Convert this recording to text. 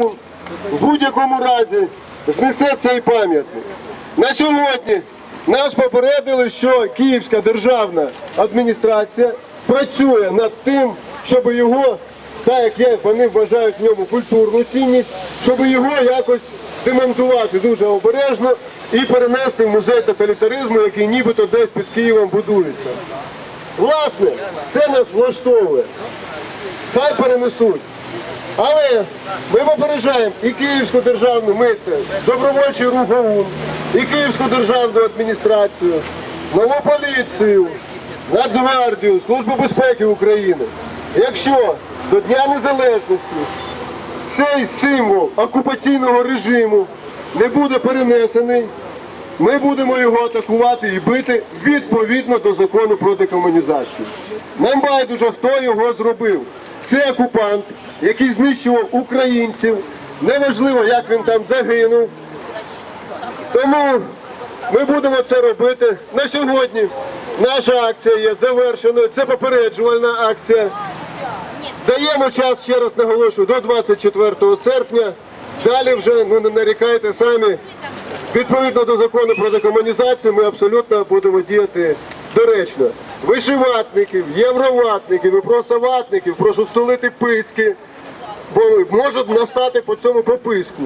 ОУН в будь-якому разі знесе цей пам'ятник. На сьогодні нас попередили, що Київська державна адміністрація працює над тим, щоб його, так як є, вони вважають в ньому культурну цінність, щоб його якось демонтувати дуже обережно і перенести в музей тоталітаризму, який нібито десь під Києвом будується. Власне, це нас влаштовує. Хай перенесуть. Але ми попереджаємо і Київську державну, ми це добровольчий рух ОУН, і Київську державну адміністрацію, нову поліцію, Нацгвардію, Службу безпеки України. Якщо до Дня Незалежності цей символ окупаційного режиму не буде перенесений, ми будемо його атакувати і бити відповідно до закону про декомунізацію. Нам байдуже, хто його зробив. Це окупант, який знищував українців. Неважливо, як він там загинув. Тому ми будемо це робити. На сьогодні наша акція є завершеною. Це попереджувальна акція. Даємо час, ще раз наголошую, до 24 серпня. Далі вже ну, не нарікайте самі. Відповідно до закону про декомунізацію, ми абсолютно будемо діяти доречно. Вишиватників, євроватників і просто ватників прошу столити писки, можуть настати по цьому прописку.